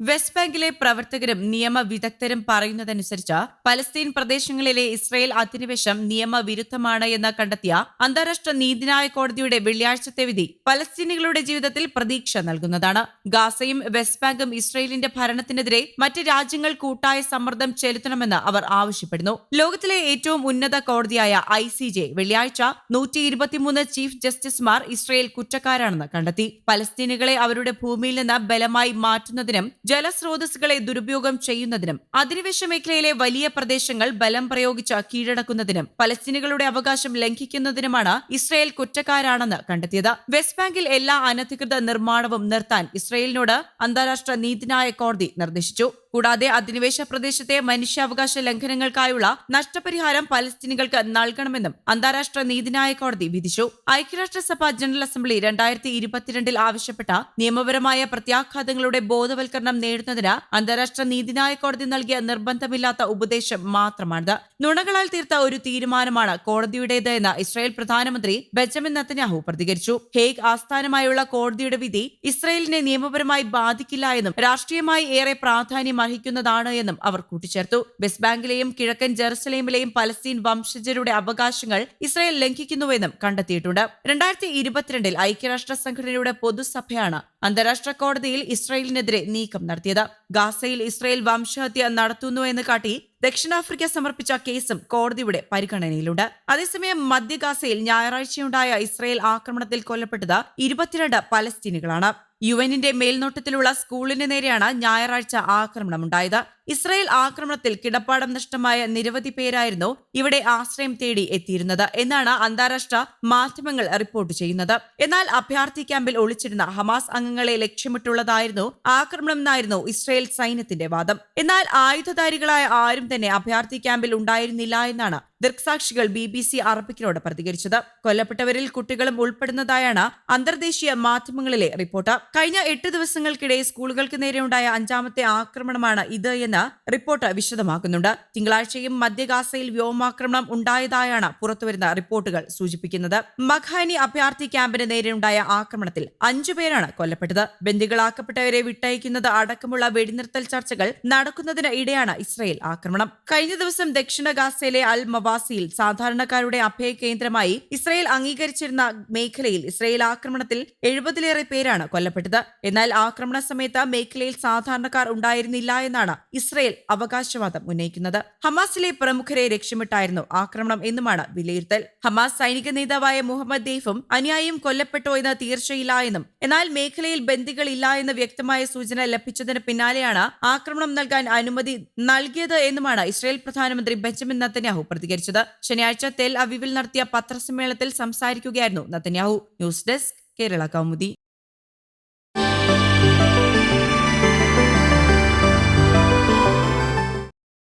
West ബാങ്കിലെ പ്രവർത്തകരും നിയമ വിദഗ്ധരും പറയുന്നതനുസരിച്ച് പലസ്തീൻ പ്രദേശങ്ങളിലെ ഇസ്രയേൽ അധിനിവേശം നിയമവിരുദ്ധമാണ് എന്ന് കണ്ടെത്തിയ അന്താരാഷ്ട്ര നീതിന്യായ കോടതിയുടെ വെള്ളിയാഴ്ചത്തെ വിധി പലസ്തീനികളുടെ ജീവിതത്തിൽ പ്രതീക്ഷ നൽകുന്നതാണ്. ഗാസയും വെസ്റ്റ് ബാങ്കും ഇസ്രയേലിന്റെ ഭരണത്തിനെതിരെ മറ്റ് രാജ്യങ്ങൾ കൂട്ടായ സമ്മർദ്ദം ചെലുത്തണമെന്ന് അവർ ആവശ്യപ്പെടുന്നു. ലോകത്തിലെ ഏറ്റവും ഉന്നത കോടതിയായ ഐ സി ജെ വെള്ളിയാഴ്ച നൂറ്റി ഇരുപത്തിമൂന്ന് ചീഫ് ജസ്റ്റിസുമാർ ഇസ്രയേൽ കുറ്റക്കാരാണെന്ന് കണ്ടെത്തി. പലസ്തീനുകളെ അവരുടെ ഭൂമിയിൽ നിന്ന് ബലമായി മാറ്റുന്നതിനും ജലസ്രോതസ്സുകളെ ദുരുപയോഗം ചെയ്യുന്നതിനും അധിനിവേശ മേഖലയിലെ വലിയ പ്രദേശങ്ങൾ ബലം പ്രയോഗിച്ച് കീഴടക്കുന്നതിനും പലസ്തീനുകളുടെ അവകാശം ലംഘിക്കുന്നതിനുമാണ് ഇസ്രയേൽ കുറ്റക്കാരാണെന്ന് കണ്ടെത്തിയത്. വെസ്റ്റ് ബാങ്കിൽ എല്ലാ അനധികൃത നിർമ്മാണവും നിർത്താൻ ഇസ്രയേലിനോട് അന്താരാഷ്ട്ര നീതിന്യായ കോടതി നിർദ്ദേശിച്ചു. കൂടാതെ അധിനിവേശ പ്രദേശത്തെ മനുഷ്യാവകാശ ലംഘനങ്ങൾക്കായുള്ള നഷ്ടപരിഹാരം പലസ്തീനികൾക്ക് നൽകണമെന്നും അന്താരാഷ്ട്ര നീതിന്യായ കോടതി വിധിച്ചു. ഐക്യരാഷ്ട്രസഭ ജനറൽ അസംബ്ലി രണ്ടായിരത്തി ഇരുപത്തിരണ്ടിൽ ആവശ്യപ്പെട്ട നിയമപരമായ പ്രത്യാഘാതങ്ങളുടെ ബോധവൽക്കരണം നേടുന്നതിന് അന്താരാഷ്ട്ര നീതിന്യായ കോടതി നൽകിയ നിർബന്ധമില്ലാത്ത ഉപദേശം മാത്രമാണിത്. നുണകളാൽ തീർത്ത ഒരു തീരുമാനമാണ് കോടതിയുടേത് എന്ന് ഇസ്രായേൽ പ്രധാനമന്ത്രി ബെഞ്ചമിൻ നത്തന്യാഹു പ്രതികരിച്ചു. ഹേഗ് ആസ്ഥാനമായുള്ള കോടതിയുടെ വിധി ഇസ്രായേലിനെ നിയമപരമായി ബാധിക്കില്ല എന്നും രാഷ്ട്രീയമായി ഏറെ പ്രാധാന്യം അർഹിക്കുന്നതാണ് എന്നും അവർ കൂട്ടിച്ചേർത്തു. വെസ്റ്റ് ബാങ്കിലെയും കിഴക്കൻ ജെറുസലേമിലെയും പലസ്തീൻ വംശജരുടെ അവകാശങ്ങൾ ഇസ്രായേൽ ലംഘിക്കുന്നുവെന്നും കണ്ടെത്തിയിട്ടുണ്ട്. രണ്ടായിരത്തി ഇരുപത്തിരണ്ടിൽ ഐക്യരാഷ്ട്ര സംഘടനയുടെ പൊതുസഭയാണ് അന്താരാഷ്ട്ര കോടതിയിൽ ഇസ്രായേലിനെതിരെ നീക്കം നടത്തിയത്. ഗാസയിൽ ഇസ്രായേൽ വംശഹത്യ നടത്തുന്നു എന്ന് കാട്ടി ദക്ഷിണാഫ്രിക്ക സമർപ്പിച്ച കേസും കോടതിയുടെ പരിഗണനയിലുണ്ട്. അതേസമയം മധ്യ ഗാസയിൽ ഞായറാഴ്ചയുണ്ടായ ഇസ്രയേൽ ആക്രമണത്തിൽ കൊല്ലപ്പെട്ടത് ഇരുപത്തിരണ്ട് പലസ്തീനികളാണ്. യു എന്നിന്റെ മേൽനോട്ടത്തിലുള്ള സ്കൂളിന് നേരെയാണ് ഞായറാഴ്ച ആക്രമണമുണ്ടായത്. ഇസ്രായേൽ ആക്രമണത്തിൽ കിടപ്പാടം നഷ്ടമായ നിരവധി പേരായിരുന്നു ഇവിടെ ആശ്രയം തേടി എത്തിയിരുന്നത് എന്നാണ് അന്താരാഷ്ട്ര മാധ്യമങ്ങൾ റിപ്പോർട്ട് ചെയ്യുന്നത്. എന്നാൽ അഭയാർത്ഥി ക്യാമ്പിൽ ഒളിച്ചിരുന്ന ഹമാസ് അംഗങ്ങളെ ലക്ഷ്യമിട്ടുള്ളതായിരുന്നു ആക്രമണം എന്നായിരുന്നു ഇസ്രായേൽ സൈന്യത്തിന്റെ വാദം. എന്നാൽ ആയുധധാരികളായ ആരും തന്നെ അഭയാർത്ഥി ക്യാമ്പിൽ ഉണ്ടായിരുന്നില്ല എന്നാണ് ദൃക്സാക്ഷികൾ ബി ബി സി അറബിക്കിനോട് പ്രതികരിച്ചത്. കൊല്ലപ്പെട്ടവരിൽ കുട്ടികളും ഉൾപ്പെടുന്നതായാണ് അന്തർദേശീയ മാധ്യമങ്ങളിലെ റിപ്പോർട്ട്. കഴിഞ്ഞ എട്ട് ദിവസങ്ങൾക്കിടെ സ്കൂളുകൾക്ക് നേരെയുണ്ടായ അഞ്ചാമത്തെ ആക്രമണമാണ് ഇത് എന്ന് റിപ്പോർട്ട് വിശദമാക്കുന്നുണ്ട്. തിങ്കളാഴ്ചയും മധ്യഗാസയിൽ വ്യോമാക്രമണം ഉണ്ടായതായാണ് പുറത്തുവരുന്ന റിപ്പോർട്ടുകൾ സൂചിപ്പിക്കുന്നത്. മഖാനി അഭയാർത്ഥി ക്യാമ്പിന് നേരെയുണ്ടായ ആക്രമണത്തിൽ അഞ്ചു പേരാണ് കൊല്ലപ്പെട്ടത്. ബന്ദികളാക്കപ്പെട്ടവരെ വിട്ടയക്കുന്നത് അടക്കമുള്ള വെടിനിർത്തൽ ചർച്ചകൾ നടക്കുന്നതിനിടെയാണ് ഇസ്രയേൽ ആക്രമണം. കഴിഞ്ഞ ദിവസം ദക്ഷിണ ഗാസയിലെ അൽ മവാസിയിൽ സാധാരണക്കാരുടെ അഭയ കേന്ദ്രമായി ഇസ്രയേൽ അംഗീകരിച്ചിരുന്ന മേഖലയിൽ ഇസ്രയേൽ ആക്രമണത്തിൽ എഴുപതിലേറെ പേരാണ് കൊല്ലപ്പെട്ടത്. എന്നാൽ ആക്രമണ സമയത്ത് മേഖലയിൽ സാധാരണക്കാർ ഉണ്ടായിരുന്നില്ല എന്നാണ് ഇസ്രയേൽ അവകാശവാദം ഉന്നയിക്കുന്നത്. ഹമാസിലെ പ്രമുഖരെ ലക്ഷ്യമിട്ടായിരുന്നു ആക്രമണം എന്നുമാണ് വിലയിരുത്തൽ. ഹമാസ് സൈനിക നേതാവായ മുഹമ്മദ് ദേഫും അനുയായിയും കൊല്ലപ്പെട്ടോ എന്ന് തീർച്ചയില്ല എന്നും എന്നാൽ മേഖലയിൽ ബന്ദികളില്ല എന്ന് വ്യക്തമായ സൂചന ലഭിച്ചതിന് പിന്നാലെയാണ് ആക്രമണം നൽകാൻ അനുമതി നൽകിയത് എന്നുമാണ് ഇസ്രയേൽ പ്രധാനമന്ത്രി ബെഞ്ചമിൻ നത്തന്യാഹു പ്രതികരിച്ചത് ശനിയാഴ്ച തെൽ അവിവിൽ നടത്തിയ പത്രസമ്മേളനത്തിൽ സംസാരിക്കുകയായിരുന്നു Netanyahu. News desk Kerala Kaumudi.